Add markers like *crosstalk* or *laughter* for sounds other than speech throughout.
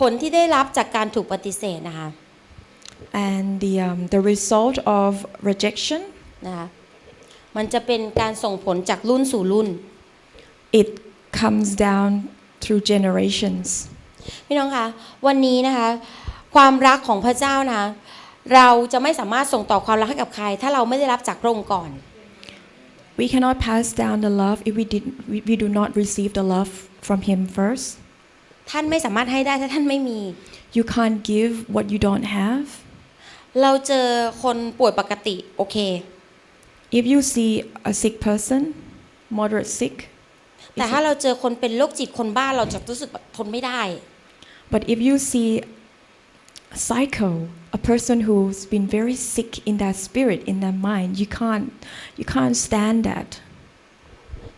ผลที่ได้รับจากการถูกปฏิเสธนะคะ And the, um, the result of rejection, นะคะมันจะเป็นการส่งผลจากรุ่นสู่รุ่น it comes down through generations. พี่น้องคะวันนี้นะคะความรักของพระเจ้านะคะเราจะไม่สามารถส่งต่อความรักให้กับใคร ถ้าเราไม่ได้รับจากพระองค์ก่อน We cannot pass down the love if we, did, we, we do not receive the love from Him first. ท่านไม่สามารถให้ได้ถ้าท่านไม่มี You can't give what you don't have. เราเจอคนป่วยปกติโอเค If you see a sick person, moderate sick, แต่ถ้าเราเจอคนเป็นโรคจิตคนบ้าเราจะรู้สึกแบบทนไม่ได้ but if you see a psycho, a person who's been very sick in their spirit, in their mind, you can't, you can't stand that.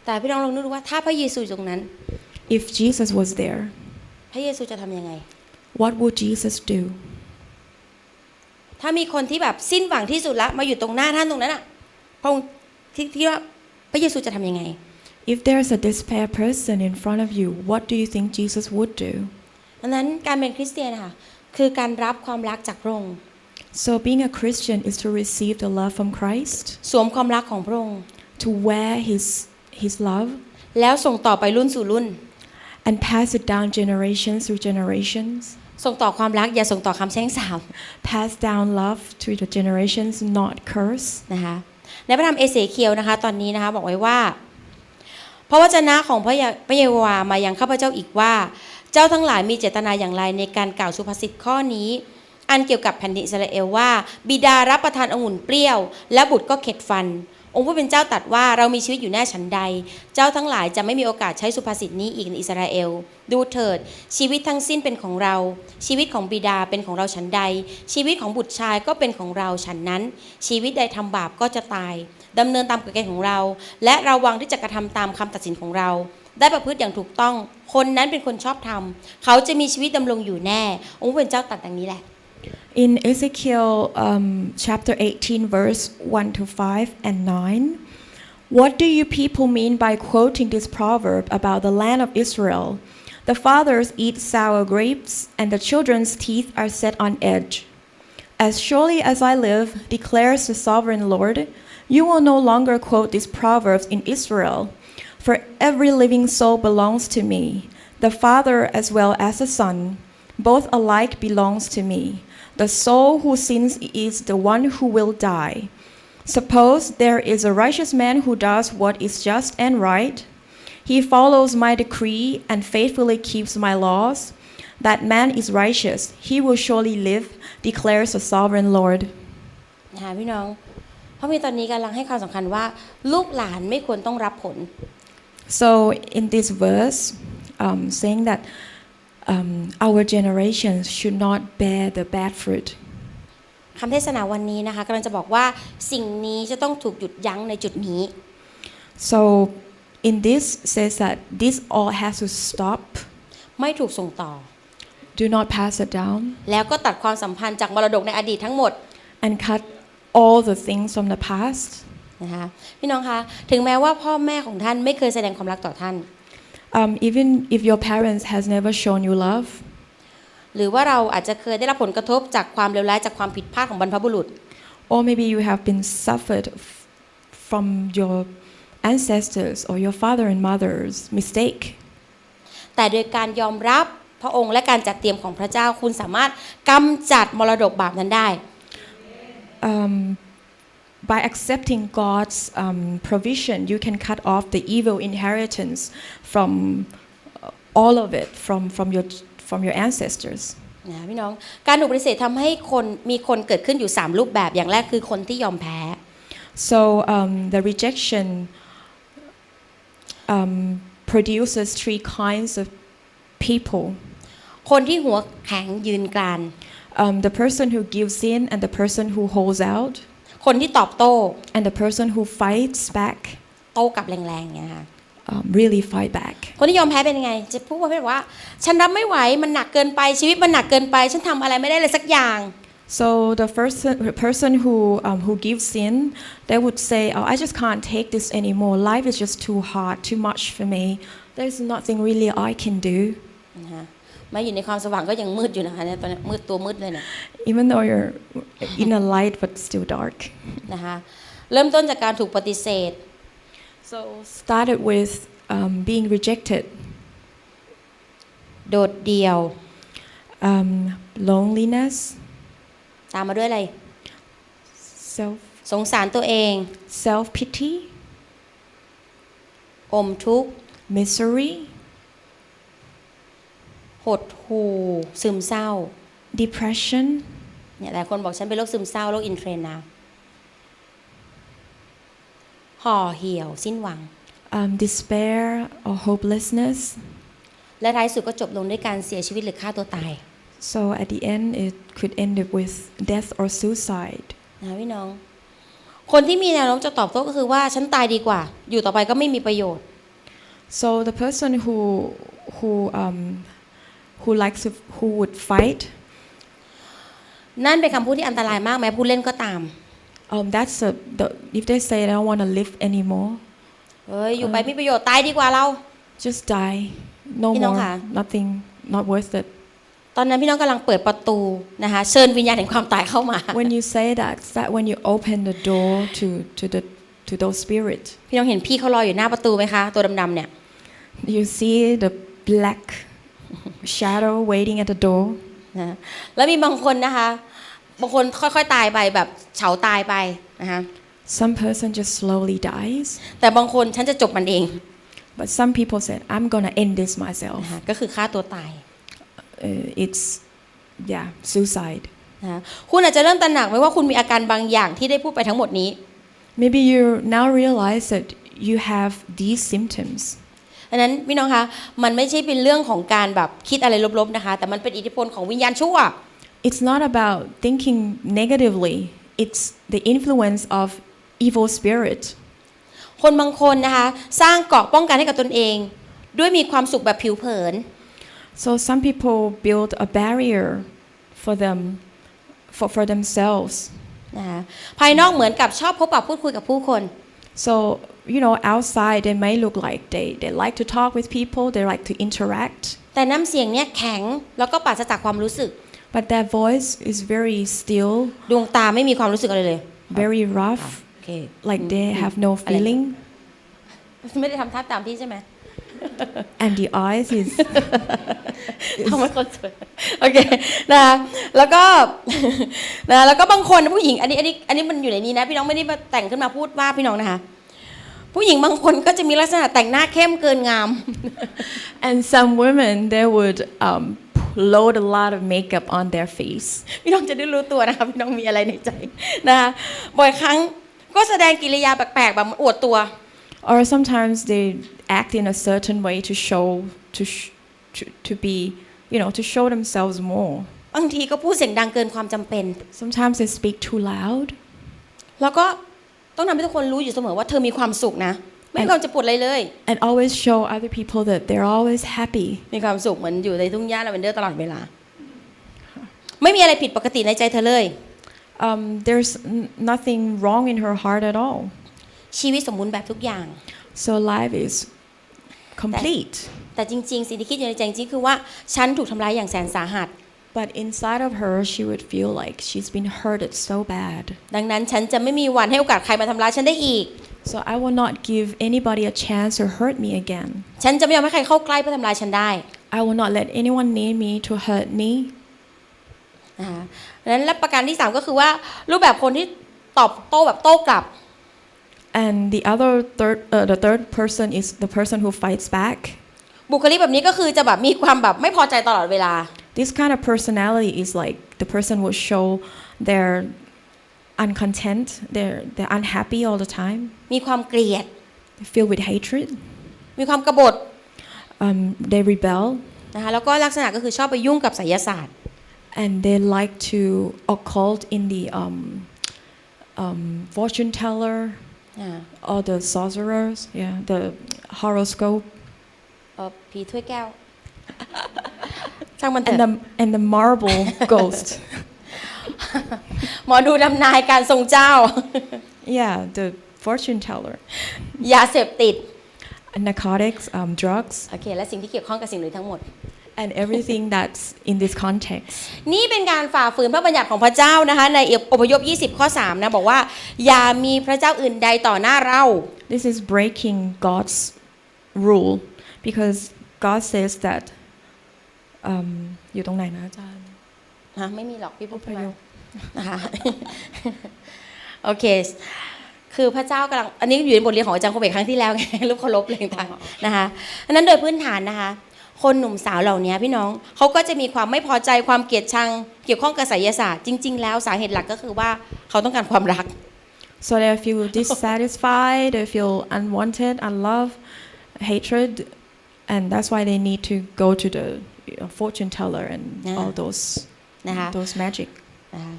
แต่พี่น้องลองนึกดูว่าถ้าพระเยซูอยู่ตรงนั้น If Jesus was there, พระเยซูจะทำยังไง what would Jesus do? ถ้ามีคนที่แบบสิ้นหวังที่สุดละมาอยู่ตรงหน้าท่านตรงนั้นอะพระองค์ที่ที่ว่าพระเยซูจะทำยังไง If there's a despair person in front of you, what do you think Jesus would do? ดังนั้นการเป็นคริสเตียนค่ะคือการรับความรักจากพระองค์ So being a Christian is to receive the love from Christ, สวมความรักของพระองค์ to wear his his love แล้วส่งต่อไปรุ่นสู่รุ่น and pass it down generations through generations. ส่งต่อความรักอย่าส่งต่อคำแช่งสาบ Pass down love to the generations, not curse. นะคะในพระธรรมเอเสเคียวนะคะ ตอนนี้นะคะบอกไว้ว่าเพราะวจนะของพระยาพระเยโฮวามายังข้าพเจ้าอีกว่า เจ้าทั้งหลายมีเจตนาอย่างไรในการกล่าวสุภาษิตข้อนี้ อันเกี่ยวกับแผ่นดินอิสราเอลว่า บิดารับประทานองุ่นเปรี้ยว และบุตรก็เข็ดฟัน องค์ผู้เป็นเจ้าตัดว่าเรามีชีวิตอยู่แน่ฉันใด เจ้าทั้งหลายจะไม่มีโอกาสใช้สุภาษิตนี้อีกในอิสราเอล ดูเถิด ชีวิตทั้งสิ้นเป็นของเรา ชีวิตของบิดาเป็นของเราฉันใด ชีวิตของบุตรชายก็เป็นของเราฉันนั้น ชีวิตใดทำบาปก็จะตายดำเนินตามกฎเกณฑ์ของเรา และระวังที่จะกระทำตามคำตัดสินของเรา ได้ประพฤติอย่างถูกต้อง คนนั้นเป็นคนชอบธรรมเขาจะมีชีวิตดำรงอยู่แน่ องค์ผู้เป็นเจ้าตัดดังนี้แหละ In Ezekiel um, chapter 18, verse 1 to 5 and 9, what do you people mean by quoting this proverb about the land of Israel? The fathers eat sour grapes, and the children's teeth are set on edge. As surely as I live, declares the sovereign Lord, you will no longer quote these proverbs in Israel, for every living soul belongs to me, the Father as well as the Son. Both alike belongs to me. The soul who sins is the one who will die. Suppose there is a righteous man who does what is just and right. He follows my decree and faithfully keeps my laws. That man is righteous. He will surely live, declares the sovereign Lord. นะคะพี่น้อง เพราะมีตอนนี้กำลังให้ความสำคัญว่า ลูกหลานไม่ควรต้องรับผล So, in this verse, um, saying that um, our generations should not bear the bad fruit. คำเทศนาวันนี้นะคะกำลังจะบอกว่าสิ่งนี้จะต้องถูกหยุดยั้งในจุดนี้ So, in this says that this all has to stop. ไม่ถูกส่งต่อ Do not pass it down แล้วก็ตัดความสัมพันธ์จากมรดกในอดีตทั้งหมด and cut all the things from the past. นะคะพี่น้องคะถึงแม้ว่าพ่อแม่ของท่านไม่เคยแสดงความรักต่อท่าน Um, even if your parents has never shown you love, หรือว่าเราอาจจะเคยได้รับผลกระทบจากความเลวร้ายจากความผิดพลาดของบรรพบุรุษ or maybe you have been suffered f- from your ancestors or your father and mother's mistake. แต่โดยการยอมรับพระองค์และการจัดเตรียมของพระเจ้าคุณสามารถกำจัดมรดกบาปนั้นได้ Um, by accepting God's um, provision, you can cut off the evil inheritance from uh, all of it from, from, your, from your ancestors. นะพี่น้อง การถูกปฏิเสธทำให้คนมีคนเกิดขึ้นอยู่ 3 รูปแบบอย่างแรกคือคนที่ยอมแพ้ So um, the rejection um, produces three kinds of people คนที่หัวแข็งยืนกราน um, the person who gives in, and the person who holds out, คนที่ตอบโต้ and the person who fights back, โต้กลับแรงๆอย่างเงี้ยค่ะ um, really fight back. คนที่ยอมแพ้เป็นยังไง จะพูดประเภทว่า ฉันรับไม่ไหว มันหนักเกินไป ชีวิตมันหนักเกินไป ฉันทำอะไรไม่ได้เลยสักอย่าง So the first the person who um, who gives in, they would say, "Oh, I just can't take this anymore. Life is just too hard, too much for me. There's nothing really I can do." นะคะ มาอยู่ในความสว่างก็ยังมืดอยู่นะคะเนี่ยตอนนี้มืดตัวมืดเลยเนี่ย Even though you're in a light but still dark. นะคะเริ่มต้นจากการถูกปฏิเสธ So started with um, being rejected, โดดเดี่ยว um, loneliness, ตามมาด้วยอะไร self สงสารตัวเอง self pity, อมทุกข์ misery, หดหู่ซึมเศร้า depression, เนี่ยหลายคนบอกฉันเป็นโรคซึมเศร้าโรคอินเทรนนะห่อเหี่ยวสิ้นหวัง um, despair or hopelessness. และท้ายสุดก็จบลงด้วยการเสียชีวิตหรือฆ่าตัวตาย So at the end, it could end up with death or suicide. นะพี่น้อง คนที่มีแนวโน้มจะตอบโต้ก็คือว่าฉันตายดีกว่า อยู่ต่อไปก็ไม่มีประโยชน์ So the person who who um, who likes to, who would fight, นั่นเป็นคำพูดที่อันตรายมากแม้ผู้เล่นก็ตาม um, that's a, the, if they say they don't want to live anymore, เฮ้ยอยู่ไปไม่มีประโยชน์ตายดีกว่าเรา just die. No พี่น้อง more, คะ nothing, not worth it. ตอนนั้นพี่น้องกำลังเปิดประตูนะคะเชิญวิญญาณแห่งความตายเข้ามา When you say that, it's that when you open the door to to the to those spirits, พี่น้องเห็นพี่เขารออยู่หน้าประตูไหมคะ ตัวดำๆเนี่ย you see the black shadow waiting at the door. นะแล้วมีบางคนนะคะ บางคนค่อยๆตายไปแบบเฉาตายไปนะคะ Some person just slowly dies, แต่บางคนฉันจะจบมันเอง but some people said, "I'm gonna end this myself." นะคะก็คือฆ่าตัวตาย Uh, it's yeah, suicide. นะคะคุณอาจจะเริ่มตระหนักไหมว่าคุณมีอาการบางอย่างที่ได้พูดไปทั้งหมดนี้ Maybe you now realize that you have these symptoms. ดังนั้นพี่น้องคะมันไม่ใช่เป็นเรื่องของการแบบคิดอะไรลบๆนะคะ แต่มันเป็นอิทธิพลของวิญญาณชั่ว It's not about thinking negatively. It's the influence of evil spirit. คนบางคนนะคะสร้างเกราะป้องกันให้กับตนเอง ด้วยมีความสุขแบบผิวเผิน So some people build a barrier for them, for, for themselves. นะคะภายนอกเหมือนกับชอบพบปะพูดคุยกับผู้คน So, you know, outside they may look like they, they like to talk with people, they like to interact, แต่น้ำเสียงเนี่ยแข็งแล้วก็ปราศจากความรู้สึก but their voice is very still, ดวงตาไม่มีความรู้สึกอะไรเลย very rough, โอเค like they have no feeling, ไม่ได้ทำท่าตามพี่ใช่ไหม and the eyes is ทำให้คนสวยโอเคนะคะแล้วก็นะแล้วก็บางคนผู้หญิงอันนี้อันนี้อันนี้มันอยู่ในนี้นะ พี่น้องไม่ได้มาแต่งขึ้นมาพูดว่าพี่น้องนะคะ ผู้หญิงบางคนก็จะมีลักษณะแต่งหน้าเข้มเกินงาม And some women, they would um, load a lot of makeup on their face. พี่น้องจะได้รู้ตัวนะคะพี่น้องมีอะไรในใจนะคะบ่อยครั้งก็แสดงกิริยาแปลกๆแบบเหมือนอวดตัว Or sometimes they act in a certain way to show, to, sh- to, to be, you know, to show themselves more. บางทีก็พูดเสียงดังเกินความจำเป็น Sometimes they speak too loud. แล้วก็ ต้องทำให้ทุกคนรู้อยู่เสมอว่าเธอมีความสุขนะ ไม่มีความเจะปวดอะไรเลย And always show other people that they're always happy. มีความสุขเหมือนอยู่ในทุ่งหญ้าลาเวนเดอร์ตลอดเวลา ไม่มีอะไรผิดปกติในใจเธอเลย Um, there's n- nothing wrong in her heart at all. ชีวิตสมบูรณ์แบบทุกอย่าง So life is complete. แต่จริง ๆ สิ่งที่คิดอยู่ในใจจริงๆคือว่า ฉันถูกทำร้ายอย่างแสนสาหัส But inside of her, she would feel like she's been hurted so bad. ดังนั้นฉันจะไม่มีวันให้โอกาสใครมาทำร้ายฉันได้อีก So I will not give anybody a chance to hurt me again. ฉันจะไม่ยอมให้ใครเข้าใกล้เพื่อทำร้ายฉันได้ I will not let anyone near me to hurt me. นะคะดังนั้นและประการที่สามก็คือว่ารูปแบบคนที่ตอบโต้แบบโต้กลับ And the other third, uh, the third person is the person who fights back. บุคลิกแบบนี้ก็คือจะแบบมีความแบบไม่พอใจตลอดเวลา This kind of personality is like the person will show their uncontent, they're, they're unhappy all the time, มีความเกลียด they're filled with hatred, มีความกบฏ um, they rebel, นะคะแล้วก็ลักษณะก็คือชอบไปยุ่งกับไสยศาสตร์ and they like to occult in the um, um, fortune teller อ่า or the sorcerers, yeah, the horoscope, เอ่อผีถ้วยแก้ว ช่างมันเถ and อะ the, and the marble ghost. หมอดูดำนายการทรงเจ้า Yeah, the fortune teller. ยาเสพติด narcotics, um, drugs, โอเค และสิ่งที่เกี่ยวข้องกับสิ่งเหล่านี้ทั้งหมด and everything that's in this context. นี่เป็นการฝ่าฝืนพระบัญญัติของพระเจ้านะคะ ในอพยพ 20 ข้อ 3 นะบอกว่า อย่ามีพระเจ้าอื่นใดต่อหน้าเรา This is breaking God's rule because God says that um, อยู่ตรงไหนนะอาจารย์ฮะไม่มีหรอกพี่พูดพมายพนะคะโอเค คือพระเจ้ากำลังอันนี้อยู่ในบทเรียนของอาจารย์โคเบกครั้งที่แล้วไงรูปเคารพเลยต่างๆนะคะอันนั้นโดยพื้นฐานนะคะ คนหนุ่มสาวเหล่านี้พี่น้องเขาก็จะมีความไม่พอใจความเกลียดชังเกี่ยวข้องกับไสยศาสตร์จริง ๆ แล้วสาเหตุหลักก็คือว่าเขาต้องการความรัก So they feel dissatisfied, they feel unwanted, unloved, hatred, and that's why they need to go to the you know, fortune teller and Yeah. all those นะคะ those magic. นะคะ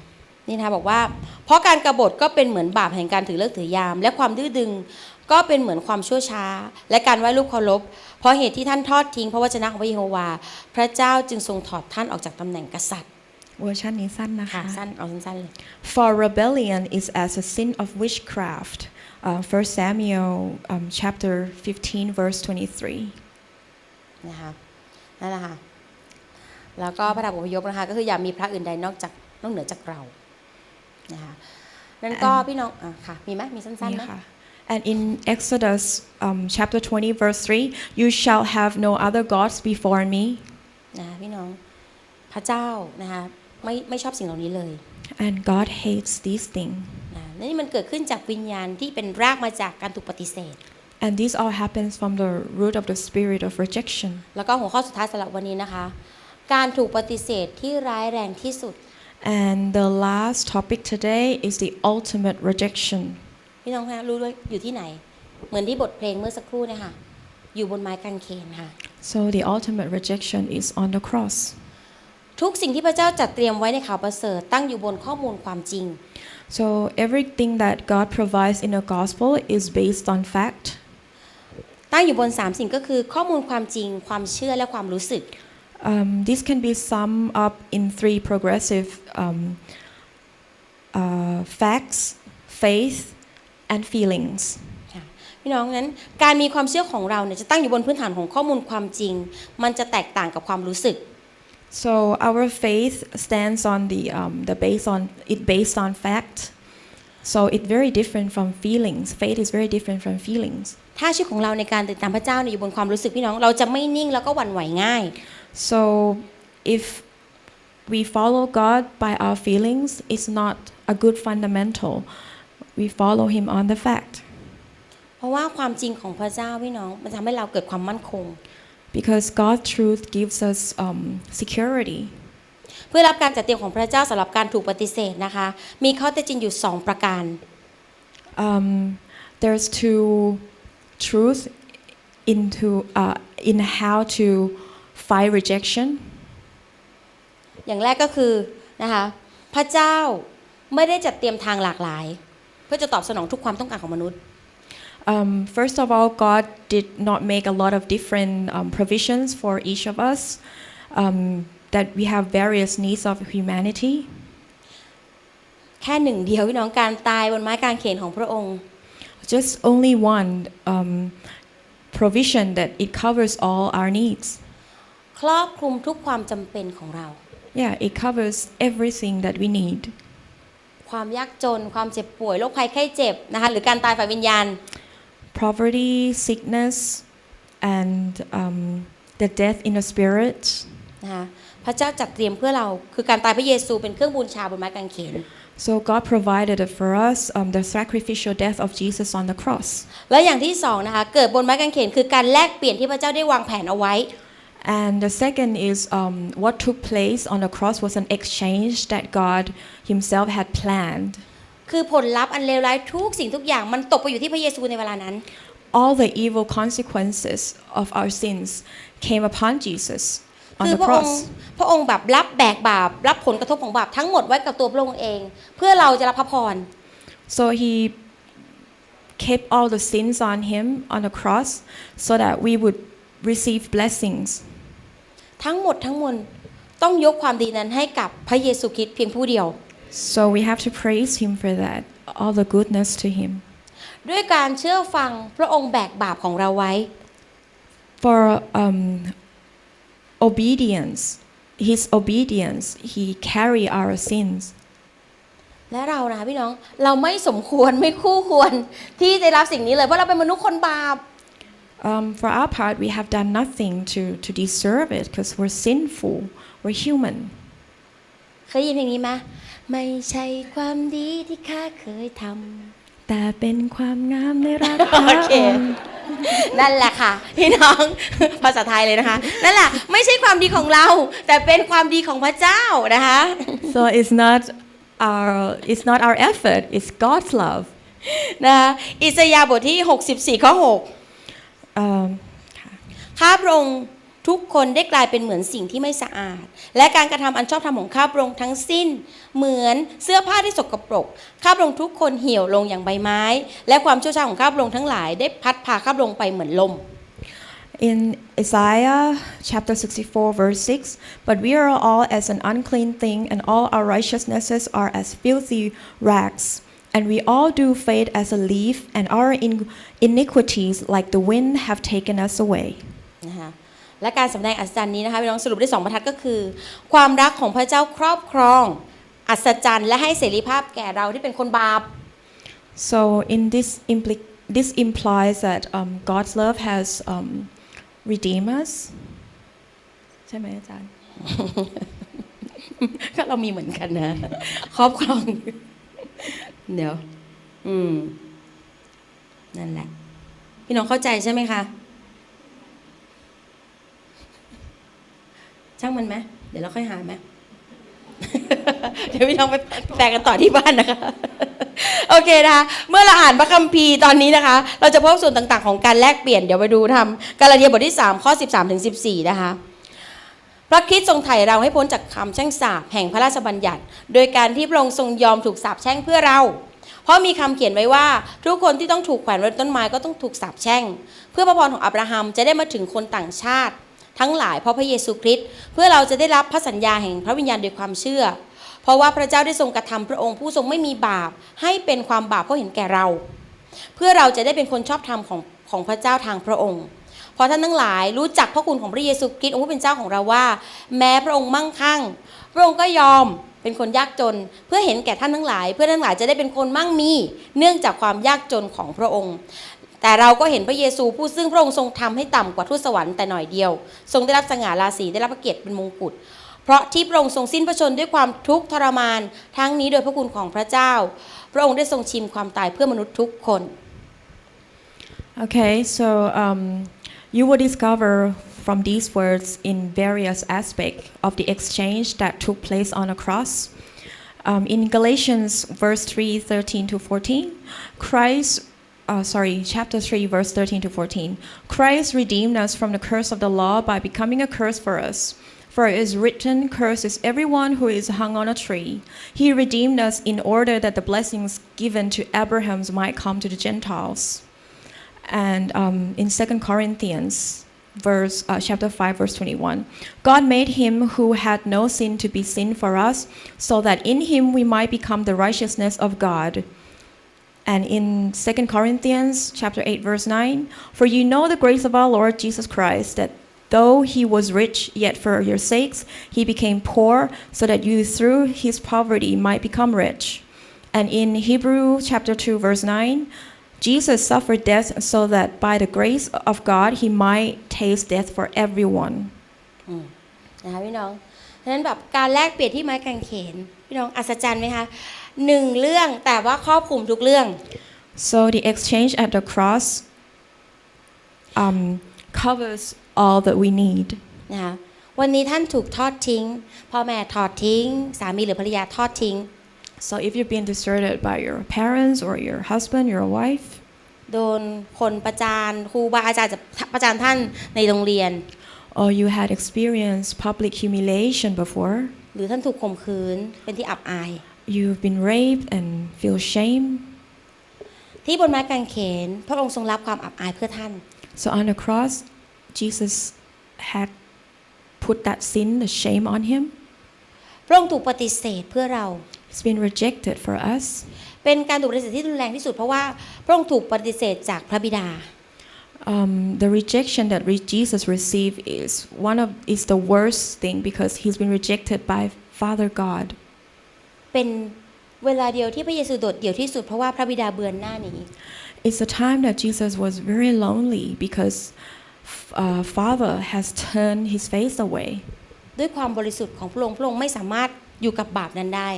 นี่นะคะบอกว่า เพราะการกบฏก็เป็นเหมือนบาปแห่งการถือเลิกถือยาม และความดื้อดึงก็เป็นเหมือนความชั่วช้า และการไหว้รูปเคารพ เพราะเหตุที่ท่านทอดทิ้งพระวจนะของพระเยโฮวา พระเจ้าจึงทรงถอดท่านออกจากตำแหน่งกษัตริย์เวอร์ชันนี้สั้นนะค่ะคะสั้นเอาสั้นๆเลย For rebellion is as a sin of witchcraft. Uh, 1 Samuel um, chapter 15, verse 23. นะคะนั่นแหละค่ะ แล้วก็พระดาบอพยพนะคะ ก็คืออย่ามีพระอื่นใดนอกจากนอกเหนือจากเรานะคะนั่นก็พี่น้องอะค่ะมีไหมมีสั้นๆไหม Yeah. And in Exodus um, chapter 20, verse 3, you shall have no other gods before me. นะคะพี่น้องพระเจ้านะคะไม่ไม่ชอบสิ่งเหล่านี้เลย And God hates these things. นะนี่มันเกิดขึ้นจากวิญญาณที่เป็นรากมาจากการถูกปฏิเสธ And this all happens from the root of the spirit of rejection. แล้วก็หัวข้อสุดท้ายสำหรับวันนี้นะคะ การถูกปฏิเสธที่ร้ายแรงที่สุด And the last topic today is the ultimate rejection. พี่น้องคะรู้ด้วยอยู่ที่ไหน เหมือนที่บทเพลงเมื่อสักครู่เนี่ยค่ะอยู่บนไม้กางเขนค่ะ So the ultimate rejection is on the cross. ทุกสิ่งที่พระเจ้าจัดเตรียมไว้ในข่าวประเสริฐตั้งอยู่บนข้อมูลความจริง So everything that God provides in the gospel is based on fact. ตั้งอยู่บนสามสิ่งก็คือข้อมูลความจริง ความเชื่อและความรู้สึก Um, this can be summed up in three progressive um, uh, facts, faith, and feelings. ค่ะพี่น้องนั้นการมีความเชื่อของเราเนี่ยจะตั้งอยู่บนพื้นฐานของข้อมูลความจริง มันจะแตกต่างกับความรู้สึก So our faith stands on the um, the based on it based on fact. So it's very different from feelings. Faith is very different from feelings. ถ้าชีวิตของเราในการติดตามพระเจ้าเนี่ยอยู่บนความรู้สึกพี่น้อง เราจะไม่นิ่งแล้วก็หวั่นไหวง่าย So if we follow God by our feelings, it's not a good fundamental. We follow Him on the fact. เพราะว่าความจริงของพระเจ้าพี่น้อง มันทำให้เราเกิดความมั่นคง Because God's truth gives us um, security. เพื่อรับการจัดเตรียมของพระเจ้าสำหรับการถูกปฏิเสธนะคะ มีข้อเท็จจริงอยู่ 2 ประการ Um, there's two truth into uh, in how to fight rejection. อย่างแรกก็คือนะคะพระเจ้าไม่ได้จัดเตรียมทางหลากหลาย เพื่อจะตอบสนองทุกความต้องการของมนุษย์ Um, first of all, God did not make a lot of different um, provisions for each of us. Um, that we have various needs of humanity. แค่หนึ่งเดียวพี่น้องการตายบนไม้กางเขนของพระองค์ Just only one um, provision that it covers all our needs. ครอบคลุมทุกความจำเป็นของเรา Yeah, it covers everything that we need. ความยากจน ความเจ็บป่วย โรคภัยไข้เจ็บนะคะ หรือการตายฝ่ายวิญญาณ Poverty, sickness, and um, the death in the spirit. นะคะพระเจ้าจัดเตรียมเพื่อเรา คือการตายพระเยซูเป็นเครื่องบูชาบนไม้กางเขน So God provided it for us um, the sacrificial death of Jesus on the cross. และอย่างที่สองนะคะ เกิดบนไม้กางเขนคือการแลกเปลี่ยนที่พระเจ้าได้วางแผนเอาไว้ And the second is um, what took place on the cross was an exchange that God Himself had planned. คือผลลัพธ์อันเลวร้ายทุกสิ่งทุกอย่างมันตกไปอยู่ที่พระเยซูในเวลานั้น All the evil consequences of our sins came upon Jesus on คือ the พระองค์ cross. พระองค์แบบรับแบกบาป รับผลกระทบของบาปทั้งหมดไว้กับตัวพระองค์เอง เพื่อเราจะรับพระพร So He kept all the sins on Him on the cross so that we would receive blessings. ทั้งหมดทั้งมวลต้องยกความดีนั้นให้กับพระเยซูคริสต์เพียงผู้เดียว So we have to praise Him for that, all the goodness to Him. ด้วยการเชื่อฟังพระองค์แบกบาปของเราไว้ For um, obedience, his obedience, he carry our sins. และเรานะคะพี่น้องเราไม่สมควรไม่คู่ควรที่จะรับสิ่งนี้เลยเพราะเราเป็นมนุษย์คนบาป Um, for our part, we have done nothing to, to deserve it because we're sinful, we're human. เคยยินเพลงนี้ไหมไม่ใช่ความดีที่ข้าเคยทแต่เป็นความงามในรักพำระองค์นั่นแหละค่ะ พี่น้องภาษาไทยเลยนะคะ นั่นแหละไม่ใช่ความดีของเรา แต่เป็นความดีของพระเจ้านะคะ So it's not our it's not our effort, it's God's love. นะคะอิสยาห์บทที่ 64ข้อ Um, 6 ข้าพระองค์ทุกคนได้กลายเป็นเหมือนสิ่งที่ไม่สะอาด และการกระทำอันชอบธรรมของข้าพระองค์ทั้งสิ้น เหมือนเสื้อผ้าที่สกปรก ข้าพระองค์ทุกคนเหี่ยวลงอย่างใบไม้ และความชั่วช้าของข้าพระองค์ทั้งหลายได้พัดพาข้าพระองค์ไปเหมือนลม in Isaiah chapter 64, verse 6, but we are all as an unclean thing, and all our righteousnesses are as filthy rags. And we all do fade as a leaf, and our in- iniquities, like the wind, have taken us away. นะคะและการสำแดงอัศจรรย์นี้นะคะพี่น้องสรุปได้สองบรรทัดก็คือ ความรักของพระเจ้าครอบครอง อัศจรรย์และให้เสรีภาพแก่เราที่เป็นคนบาป So, in this, impli- this implies that um, God's love has um, redeemed us. ใช่ไหมอาจารย์ ก็เรามีเหมือนกันนะ ครอบครอง เดี๋ยว อืม นั่นแหละ พี่น้องเข้าใจใช่ไหมคะ ช่างมันไหมเดี๋ยวเราค่อยหาไหมเดี๋ยวพี่น้องไปแปลกันต่อที่บ้านนะคะ โอเคนะคะเมื่อเราอ่านพระคัมภีร์ตอนนี้นะคะ เราจะพบส่วนต่างๆ ของการแลกเปลี่ยนเดี๋ยวไปดูทำกาลาเทียบทที่ 3 ข้อ 13ถึง14 นะคะ พระคริสต์ทรงไถ่เราให้พ้นจากคำแช่งสาปแห่งพระราชบัญญัติ โดยการที่พระองค์ทรงยอมถูกสาปแช่งเพื่อเรา เพราะมีคำเขียนไว้ว่า ทุกคนที่ต้องถูกแขวนไว้บนต้นไม้ก็ต้องถูกสาปแช่ง เพื่อพระพรของอับราฮัมจะได้มาถึงคนต่างชาติ ทั้งหลายเพราะพระเยซูคริสต์เพื่อเราจะได้รับพระสัญญาแห่งพระวิญญาณโดยความเชื่อ เพราะว่าพระเจ้าได้ทรงกระทำพระองค์ผู้ทรงไม่มีบาป ให้เป็นความบาปเพราะเห็นแก่เรา เพื่อเราจะได้เป็นคนชอบธรรมของของพระเจ้าทางพระองค์ ราะท่านทั้งหลายรู้จักพระคุณของพระเยซูคริสต์องค์ผู้เป็นเจ้าของเราว่า แม้พระองค์มั่งคั่ง พระองค์ก็ยอมเป็นคนยากจนเพื่อเห็นแก่ท่านทั้งหลาย เพื่อท่านทั้งหลายจะได้เป็นคนมั่งมี เนื่องจากความยากจนของพระองค์ แต่เราก็เห็นพระเยซูผู้ซึ่งพระองค์ทรงทำให้ต่ำกว่าทูตสวรรค์แต่หน่อยเดียว ทรงได้รับสง่าราศีได้รับพระเกียรติเป็นมงกุฎเพราะที่พระองค์ทรงสิ้นพระชนด้วยความทุกข์ทรมาน ทั้งนี้โดยพระคุณของพระเจ้า พระองค์ได้ทรงชิมความตายเพื่อมนุษย์ทุกคน Okay, so um, you will discover from these words in various aspects of the exchange that took place on a cross. Um, in Galatians verse 3, 13 to 14, Christ, uh, sorry, chapter 3, verse 13 to 14, Christ redeemed us from the curse of the law by becoming a curse for us. For it is written, Cursed is everyone who is hung on a tree. He redeemed us in order that the blessings given to Abraham might come to the Gentiles. And um, in 2 Corinthians, verse uh, chapter 5 verse 21 god made him who had no sin to be sin for us so that in him we might become the righteousness of god. And in 2 corinthians chapter 8 verse 9 for you know the grace of our lord jesus christ that though he was rich yet for your sakes he became poor so that you through his poverty might become rich. And in hebrew chapter 2 verse 9 Jesus suffered death so that by the grace of God he might taste death for everyone. นะคะพี่น้องฉะนั้นแบบการแลกเปลี่ยนที่ไม้กางเขนพี่น้องอัศจรรย์ไหมคะหนึ่งเรื่องแต่ว่าครอบคลุมทุกเรื่อง So the exchange at the cross um, covers all that we need. นะคะวันนี้ท่านถูกทอดทิ้งพ่อแม่ทอดทิ้ง สามีหรือภรรยาทอดทิ้ง So if you've been deserted by your parents or your husband, your wife, โดนคนประจานครูบาอาจารย์จะประจานท่านในโรงเรียน or you had experienced public humiliation before, หรือท่านถูกข่มขืนเป็นที่อับอาย you've been raped and feel shame. ที่บนไม้กางเขน พระองค์ทรงรับความอับอายเพื่อท่าน So on the cross, Jesus had put that sin, the shame on him. พระองค์ถูกปฏิเสธเพื่อเรา It's been rejected for us. เป็นการถูกปฏิเสธที่รุนแรงที่สุดเพราะว่าพระองค์ถูกปฏิเสธจากพระบิดา um, the rejection that re- Jesus received is one of is the worst thing because he's been rejected by Father God. เป็นเวลาเดียวที่พระเยซูโดดเดี่ยวที่สุดเพราะว่าพระบิดาเบือนหน้าหนี้ It's a time that Jesus was very lonely because f- uh, Father has turned his face away. ด้วยความบริสุทธิ์ของพระองค์พระองค์ไม่สามารถอยู่กับบาปนั้นได้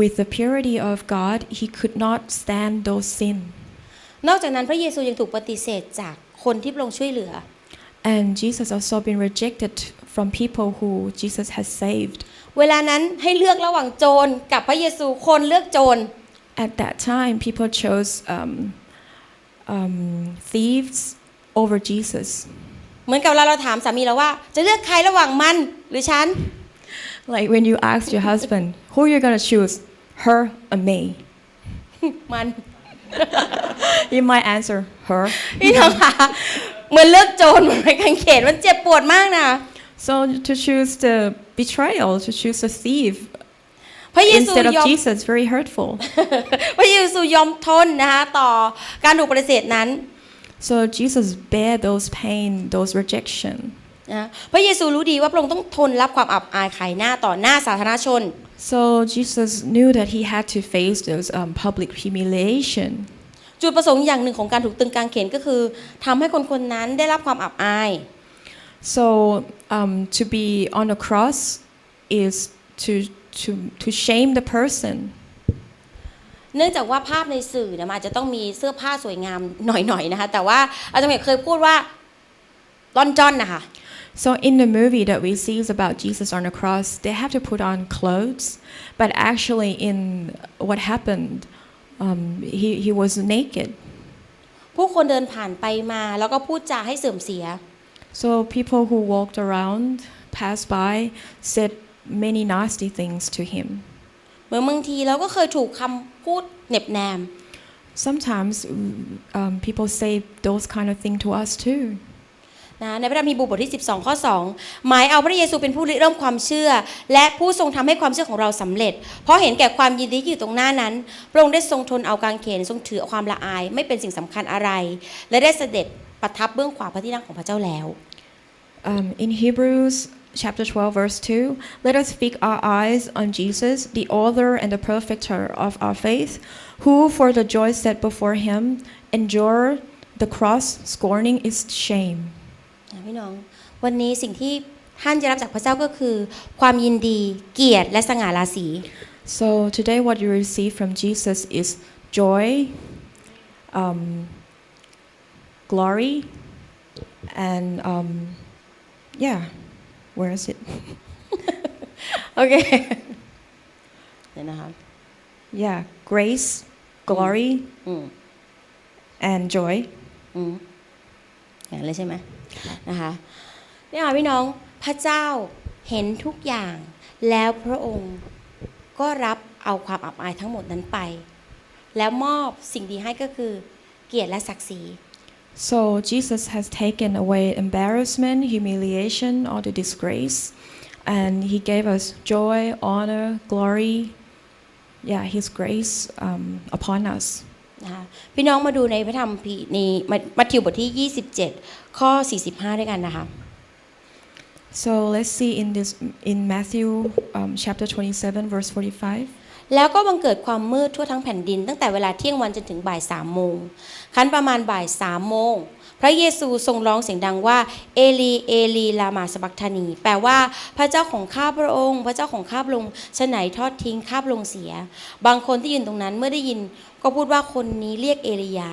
With the purity of God, he could not stand those sin. นอกจากนั้นพระเยซูยังถูกปฏิเสธจากคนที่พระองค์ช่วยเหลือ And Jesus also been rejected from people who Jesus has saved. เวลานั้นให้เลือกระหว่างโจรกับพระเยซูคนเลือกโจร At that time, people chose um, um, thieves over Jesus. เหมือนกับเวลาเราถามสามีเราว่า จะเลือกใครระหว่างมันหรือฉัน Like when you ask your husband, who are you gonna choose, her or me? *laughs* มัน *laughs* You might answer her. พี่น้องคะเหมือนเลือกโจรเหมือนไม้กางเขนมันเจ็บปวดมากนะ *laughs* So to choose the betrayal, to choose a thief พระเยซู instead of ยอม Jesus, very hurtful. พระเยซูยอมทนนะคะต่อการถูกปฏิเสธนั้น So Jesus bear those pain, those rejection. นะพระเยซูรู้ดีว่าพระองค์ต้องทนรับความอับอายขายหน้าต่อหน้าสาธารณชน So Jesus knew that he had to face those um, public humiliation. จุดประสงค์อย่างหนึ่งของการถูกตึงกางเขนก็คือทำให้คนคนนั้นได้รับความอับอาย So um, to be on the cross is to to to shame the person เนื่องจากว่าภาพในสื่อเนี่ยมันอาจจะต้องมีเสื้อผ้าสวยงามหน่อยๆนะคะแต่ว่าอาจารย์เอกเคยพูดว่าลอนจอนนะคะ So in the movie that we see is about Jesus on the cross, they have to put on clothes, but actually in what happened, um, he, he was naked. ผู้คนเดินผ่านไปมา แล้วก็พูดจาให้เสื่อมเสีย So people who walked around, passed by, said many nasty things to him. เหมือนบางทีเราก็เคยถูกคำพูดเหน็บแนม Sometimes um, people say those kind of things to us too. นะในพระธรรมฮีบรูบทที่ 12 ข้อ 2 หมายเอาพระเยซูเป็นผู้ริเริ่มความเชื่อ และผู้ทรงทำให้ความเชื่อของเราสำเร็จ เพราะเห็นแก่ความยินดีที่อยู่ตรงหน้านั้นพระองค์ได้ทรงทนเอากางเขนทรงถือเอาความละอาย ไม่เป็นสิ่งสำคัญอะไร และได้เสด็จประทับเบื้องขวาพระที่นั่งของพระเจ้าแล้ว Um, in Hebrews chapter 12, verse 2, let us fix our eyes on Jesus, the author and the perfecter of our faith, who, for the joy set before him, endured the cross, scorning its shame. นะพี่น้อง วันนี้สิ่งที่ท่านจะรับจากพระเจ้าก็คือ ความยินดี เกียรติและสง่าราศี So today, what you receive from Jesus is joy, um, glory, and um, yeah, where is it? โอเคเดี๋ยวนะคะ Yeah, grace, glory, อืม and joy. อืมอย่างนั้นเลยใช่ไหม นะคะนี่ค่ะพี่น้องพระเจ้าเห็นทุกอย่าง แล้วพระองค์ก็รับเอาความอับอายทั้งหมดนั้นไป แล้วมอบสิ่งดีให้ก็คือเกียรติและศักดิ์ศรี So Jesus has taken away embarrassment, humiliation, all the disgrace, and He gave us joy, honor, glory. Yeah, His grace um, upon us. นะคะพี่น้องมาดูในพระธรรมพีในมัทธิวบทที่ 27 ข้อ 45 ด้วยกันนะคะ So let's see in this in Matthew um, chapter 27, verse 45. แล้วก็บังเกิดความมืดทั่วทั้งแผ่นดิน ตั้งแต่เวลาเที่ยงวันจนถึงบ่ายสามโมงคันประมาณบ่ายสามโมงพระเยซูทรงร้องเสียงดังว่าเอลีเอลีลามาสบักธานี แปลว่าพระเจ้าของข้าพระองค์ พระเจ้าของข้าพระองค์ฉะไหนทอดทิ้งข้าพระองค์เสีย บางคนที่ยืนตรงนั้นเมื่อได้ยิน ก็พูดว่าคนนี้เรียกเอลียา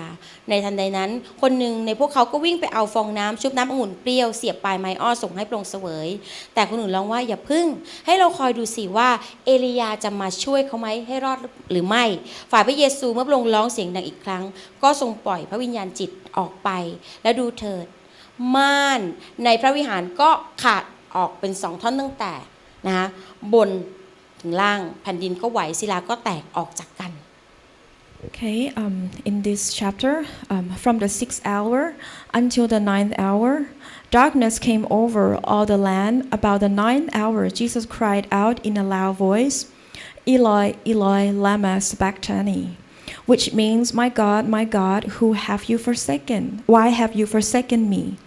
ในทันใดนั้น คนหนึ่งในพวกเขาก็วิ่งไปเอาฟองน้ำชุบน้ำองุ่นเปรี้ยวเสียบปลายไม้อ้อส่งให้พระองค์เสวย แต่คนอื่นร้องว่าอย่าพึ่ง ให้เราคอยดูสิว่าเอลียาจะมาช่วยเขาไหมให้รอดหรือไม่ ฝ่ายพระเยซูเมื่อพระองค์ร้องเสียงดังอีกครั้ง ก็ทรงปล่อยพระวิญญาณจิตออกไป แล้วดูเถิด ม่านในพระวิหารก็ขาดออกเป็นสองท่อนตั้งแต่นะคะบนถึงล่างแผ่นดินก็ไหวศิลาก็แตกออกจากกัน Okay, um, in this chapter, um, from the sixth hour until the ninth hour, darkness came over all the land. About the ninth hour, Jesus cried out in a loud voice, Eloi, Eloi, lama sabachthani, which means, My God, my God, who have you forsaken? Why have you forsaken me?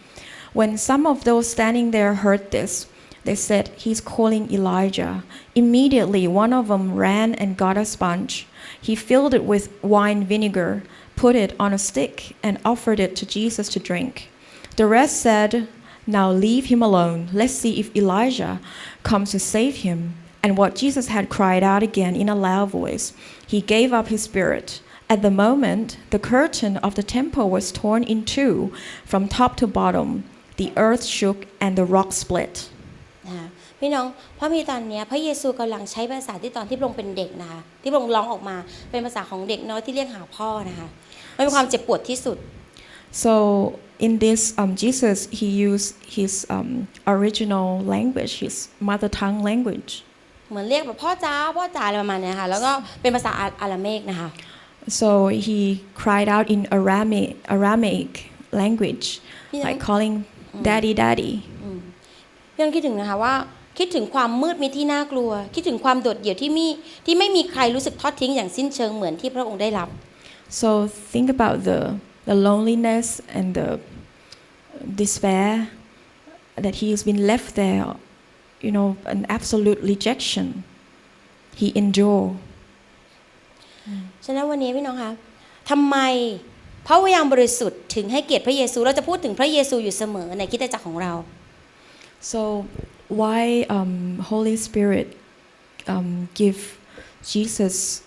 When some of those standing there heard this, they said, He's calling Elijah. Immediately, one of them ran and got a sponge. He filled it with wine vinegar, put it on a stick, and offered it to Jesus to drink. The rest said, Now leave him alone. Let's see if Elijah comes to save him. And what Jesus had cried out again in a loud voice, he gave up his spirit. At the moment, the curtain of the temple was torn in two from top to bottom. The earth shook and the rock split. Yeah. พี่น้องพระมีตอนเนี้ยพระเยซูกำลังใช้ภาษาที่ตอนที่พระองค์เป็นเด็กนะคะที่พระองค์ร้องออกมาเป็นภาษาของเด็กน้อยที่เรียกหาพ่อนะคะมันเป็นความเจ็บปวดที่สุด So in this, um, Jesus he used his um, original language, his mother tongue language. เหมือนเรียกแบบพ่อจ้าพ่อจ๋าอะไรประมาณเนี้ยค่ะแล้วก็เป็นภาษาอาอาราเมกนะคะ So he cried out in Aramaic, Aramaic language, Yeah. like calling "Daddy, Daddy." พี่น้องคิดถึงนะคะว่า คิดถึงความมืดมิดที่น่ากลัว คิดถึงความโดดเดี่ยวที่มีที่ไม่มีใครรู้สึกทอดทิ้งอย่างสิ้นเชิงเหมือนที่พระองค์ได้รับ So think about the the loneliness and the despair that he has been left there, you know, an absolute rejection. He endured. ฉะนั้นวันนี้พี่น้องคะทำไมพระวิญญาณบริสุทธิ์ถึงให้เกียรติพระเยซูเราจะพูดถึงพระเยซูอยู่เสมอในคริดจักรของเรา So why um, Holy Spirit um, give Jesus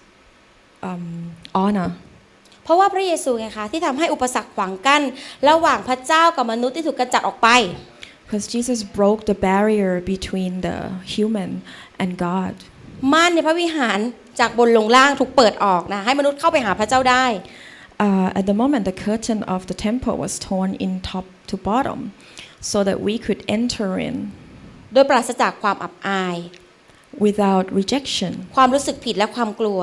um, honor? เพราะว่าพระเยซูไงคะที่ทำให้อุปสรรคขวางกั้น ระหว่างพระเจ้ากับมนุษย์ที่ถูกกระจัดออกไป Because Jesus broke the barrier between the human and God. ม่านในพระวิหารจากบนลงล่างถูกเปิดออกนะให้มนุษย์เข้าไปหาพระเจ้าได้ Uh, at the moment, the curtain of the temple was torn in top to bottom so that we could enter in โดยปราศจากความอับอาย without rejection, ความรู้สึกผิดและความกลัว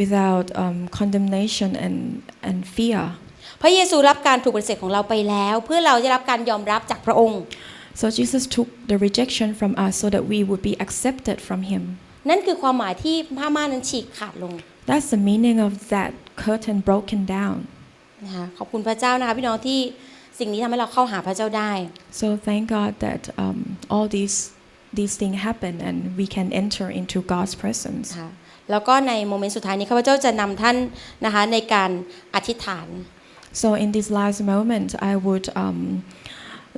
without um, condemnation and, and fear. พระเยซูรับการถูกปฏิเสธของเราไปแล้ว เพื่อเราจะรับการยอมรับจากพระองค์ So Jesus took the rejection from us so that we would be accepted from Him. นั่นคือความหมายที่ผ้าม่านนั้นฉีกขาดลง That's the meaning of that curtain broken down. นะคะขอบคุณพระเจ้านะคะพี่น้องที่ สิ่งนี้ทำให้เราเข้าหาพระเจ้าได้ So thank God that um, all these these things happen and we can enter into God's presence. นะคะแล้วก็ในโมเมนต์สุดท้ายนี้ข้าพเจ้าจะนำท่านนะคะในการอธิษฐาน So in this last moment, I would um,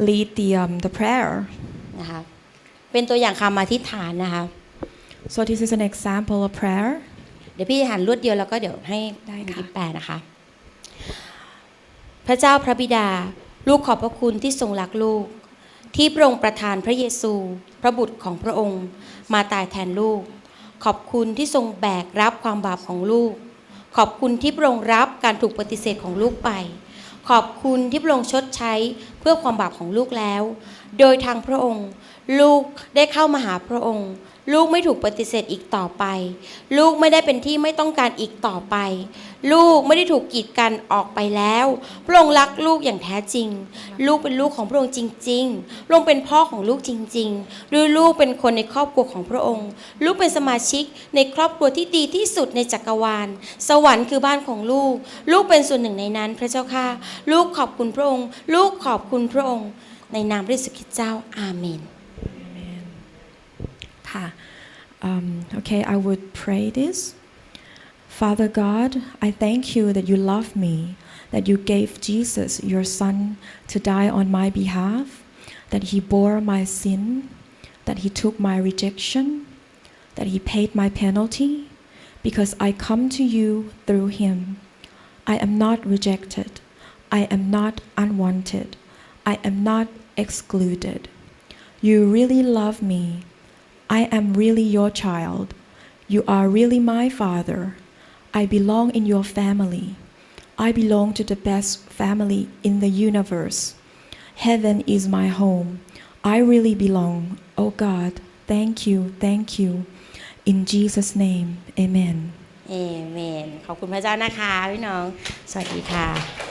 lead the um, the prayer. นะคะเป็นตัวอย่างคำอธิษฐานนะคะ So this is an example of prayer. เดี๋ยวพี่จะหันรวดเดียวแล้วก็เดี๋ยวให้ได้ค่ะยิบแปลนะคะ พระเจ้าพระบิดา ลูกขอบพระคุณที่ทรงรักลูก ที่พระองค์ประทานพระเยซู พระบุตรของพระองค์ มาตายแทนลูก ขอบคุณที่ทรงแบกรับความบาปของลูก ขอบคุณที่พระองค์รับการถูกปฏิเสธของลูกไป ขอบคุณที่พระองค์ชดใช้เพื่อความบาปของลูกแล้ว โดยทางพระองค์ ลูกได้เข้ามาหาพระองค์ ลูกไม่ถูกปฏิเสธอีกต่อไป ลูกไม่ได้เป็นที่ไม่ต้องการอีกต่อไป ลูกไม่ได้ถูกกีดกันออกไปแล้ว พระองค์รักลูกอย่างแท้จริง ลูกเป็นลูกของพระองค์จริงๆพระองค์เป็นพ่อของลูกจริงๆด้วยลูกเป็นคนในครอบครัวของพระองค์ ลูกเป็นสมาชิกในครอบครัวที่ดีที่สุดในจักรวาล สวรรค์คือบ้านของลูก ลูกเป็นส่วนหนึ่งในนั้น พระเจ้าค่ะ ลูกขอบคุณพระองค์ ลูกขอบคุณพระองค์ ในนามพระเยซูคริสต์เจ้าอาเมน Um, okay, I would pray this. Father God, I thank you that you love me, that you gave Jesus, your Son, to die on my behalf, that he bore my sin, that he took my rejection, that he paid my penalty, because I come to you through him. I am not rejected. I am not unwanted. I am not excluded. You really love me. I am really your child. You are really my father. I belong in your family. I belong to the best family in the universe. Heaven is my home. I really belong. Oh God, thank you, thank you. In Jesus' name, amen. เอเมน ขอบคุณพระเจ้านะคะพี่น้อง สวัสดีค่ะ